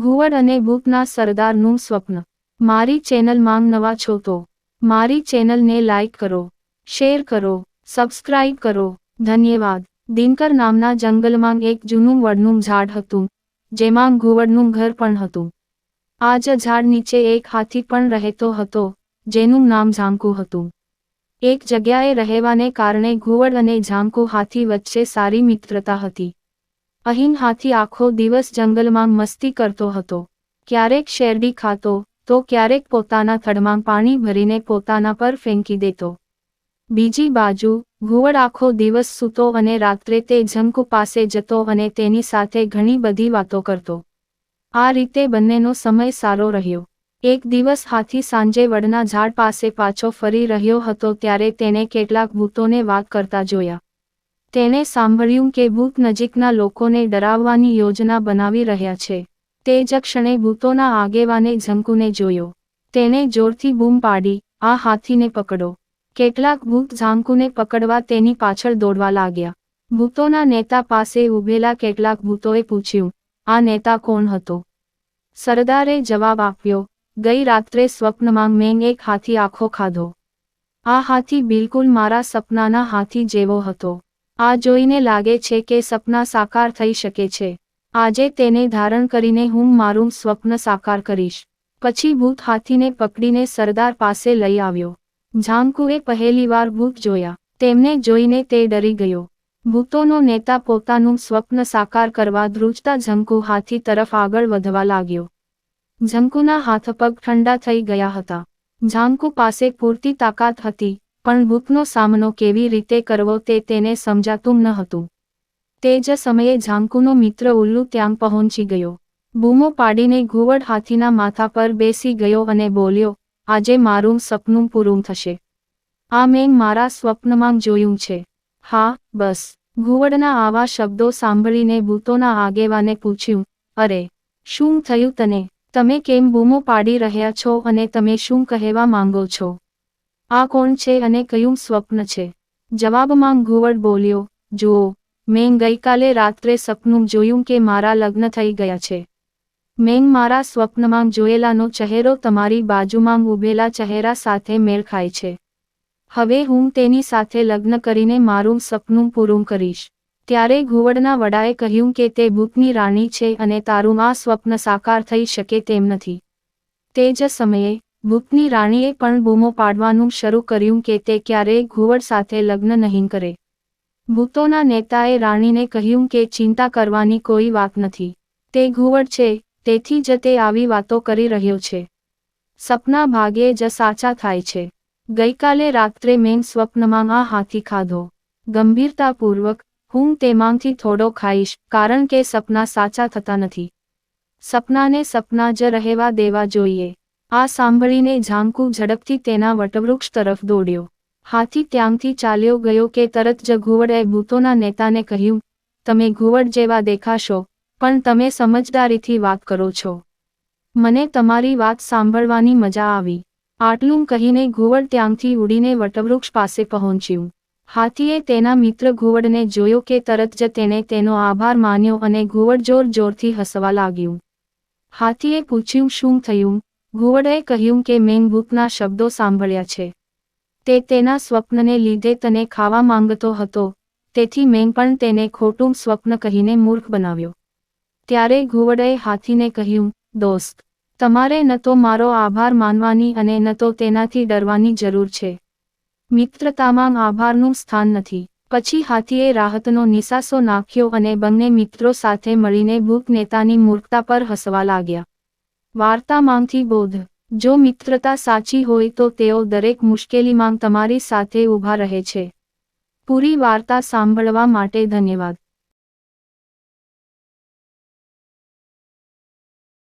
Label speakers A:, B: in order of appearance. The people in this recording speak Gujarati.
A: ઘુવડ અને ભૂપના સરદારનું સ્વપ્ન. મારી ચેનલમાં નવા છો તો મારી ચેનલને લાઇક કરો, શેર કરો, સબસ્ક્રાઇબ કરો. ધન્યવાદ. દિનકર નામના જંગલમાં એક જૂનું વડનું ઝાડ હતું, જેમાં ઘુવડનું ઘર પણ હતું. આ જ ઝાડ નીચે એક હાથી પણ રહેતો હતો, જેનું નામ ઝાંકુ હતું. એક જગ્યાએ રહેવાને કારણે ઘુવડ અને ઝાંકુ હાથી વચ્ચે સારી મિત્રતા હતી. અહીં હાથી આખો દિવસ જંગલમાં મસ્તી કરતો હતો. ક્યારેક શેરડી ખાતો, તો ક્યારેક પોતાના થડમાં પાણી ભરીને પોતાના પર ફેંકી દેતો. બીજી બાજુ, ઘુવડ આખો દિવસ સૂતો અને રાત્રે તે ઝંકુ પાસે જતો અને તેની સાથે ઘણી બધી વાતો કરતો. આ રીતે બંનેનો સમય સારો રહ્યો. એક દિવસ હાથી સાંજે વડના ઝાડ પાસે પાછો ફરી રહ્યો હતો ત્યારે તેને કેટલાક ભૂતોને વાત કરતા જોયા. તેણે સાંભળ્યું કે ભૂત નજીકના લોકોને ડરાવવાની યોજના બનાવી રહ્યા છે. તે જ ક્ષણે ભૂતોના આગેવાને ઝંકુને જોયો. તેણે જોરથી બૂમ પાડી, આ હાથીને પકડો. કેટલાક ભૂત ઝાંકુને પકડવા તેની પાછળ દોડવા લાગ્યા. ભૂતોના નેતા પાસે ઊભેલા કેટલાક ભૂતોએ પૂછ્યું, આ નેતા કોણ હતો? સરદારે જવાબ આપ્યો, ગઈ રાત્રે સ્વપ્નમાં મેં એક હાથી આખો ખાધો. આ હાથી બિલકુલ મારા સપનાના હાથી જેવો હતો. આ જોઈને લાગે છે કે સપના સાકાર થઈ શકે છે. આજે તેને ધારણ કરીને હું મારું સ્વપ્ન સાકાર કરીશ. પછી ભૂત હાથીને પકડીને સરદાર પાસે લઈ આવ્યો. ઝાંકુએ પહેલીવાર ભૂત જોયા. તેમને જોઈને તે ડરી ગયો. ભૂતોનો નેતા પોતાનું સ્વપ્ન સાકાર કરવા ધ્રુજતા ઝંકુ હાથી તરફ આગળ વધવા લાગ્યો. ઝંકુના હાથ પગ ઠંડા થઈ ગયા હતા. ઝાંકુ પાસે પૂરતી તાકાત હતી. પણ ભૂતનો સામનો કેવી રીતે કરવો તે તેને સમજાતું ન હતું. તે જ સમયે ઝાંકુનો મિત્ર ઉલ્લુ ત્યાં પહોંચી ગયો. બૂમો પાડીને ઘુવડ હાથીના માથા પર બેસી ગયો અને બોલ્યો, આજે મારું સપનું પૂરું થશે. આ મેં મારા સ્વપ્નમાં જોયું છે. હા, બસ. ઘુવડના આવા શબ્દો સાંભળીને ભૂતોના આગેવાને પૂછ્યું, અરે, શું થયું તને? તમે કેમ બૂમો પાડી રહ્યા છો અને તમે શું કહેવા માંગો છો? આ કોણ છે અને કયું સ્વપ્ન છે? જવાબમાં ઘુવડ બોલ્યો, જુઓ, મેં ગઈકાલે રાત્રે સપનું જોયું કે મારા લગ્ન થઈ ગયા છે. મેં મારા સ્વપ્નમાં જોયેલાનો ચહેરો તમારી બાજુમાં ઊભેલા ચહેરા સાથે મેળ ખાય છે. હવે હું તેની સાથે લગ્ન કરીને મારું સપનું પૂરું કરીશ. ત્યારે ઘુવડના વડાએ કહ્યું કે તે ભૂતની રાણી છે અને તારું આ સ્વપ્ન સાકાર થઈ શકે તેમ નથી. તે જ સમયે ભૂતની રાણીએ પણ બૂમો પાડવાનું શરૂ કર્યું કે તે ક્યારેય ઘુવડ સાથે લગ્ન નહીં કરે. ભૂતોના નેતાએ રાણીને કહ્યું કે ચિંતા કરવાની કોઈ વાત નથી. તે ઘુવડ છે, તેથી જ તે આવી વાતો કરી રહ્યો છે. સપના ભાગે જ સાચા થાય છે. ગઈકાલે રાત્રે મેં સ્વપ્નમાં આ હાથી ખાધો. ગંભીરતાપૂર્વક, હું તેમાંથી થોડો ખાઈશ, કારણ કે સપના સાચા થતા નથી. સપનાને સપના જ રહેવા દેવા જોઈએ. આ સાંભળીને ઝાંકુ ઝડપથી તેના વટવૃક્ષ તરફ દોડ્યો. હાથી ત્યાંથી ચાલ્યો ગયો કે તરત જ ઘુવડે ભૂતોના નેતાને કહ્યું, તમે ઘુવડ જેવા દેખાશો, પણ તમે સમજદારીથી વાત કરો છો. મને તમારી વાત સાંભળવાની મજા આવી. આટલું કહીને ઘુવડ ત્યાંથી ઉડીને વટવૃક્ષ પાસે પહોંચ્યું. હાથીએ તેના મિત્ર ઘુવડને જોયો કે તરત જ તેણે તેનો આભાર માન્યો અને ઘુવડ જોર જોરથી હસવા લાગ્યું. હાથીએ પૂછ્યું, શું થયું? ઘુવડે કહ્યું કે મેં ભૂખના શબ્દો સાંભળ્યા છે. તે તેના સ્વપ્નને લીધે તને ખાવા માંગતો હતો, તેથી મેં પણ તેને ખોટું સ્વપ્ન કહીને મૂર્ખ બનાવ્યો. ત્યારે ઘુવડે હાથીને કહ્યું, દોસ્ત, તમારે ન તો મારો આભાર માનવાની અને ન તો તેનાથી ડરવાની જરૂર છે. મિત્રતામાં આભારનું સ્થાન નથી. પછી હાથીએ રાહતનો નિસાસો નાખ્યો અને બંને મિત્રો સાથે મળીને ભૂખ નેતાની મૂર્ખતા પર હસવા લાગ્યા. વાર્તામાંથી બોધ. જો મિત્રતા સાચી હોય તો તેઓ દરેક મુશ્કેલીમાં તમારી સાથે ઊભા રહે છે. પૂરી વાર્તા સાંભળવા માટે ધન્યવાદ.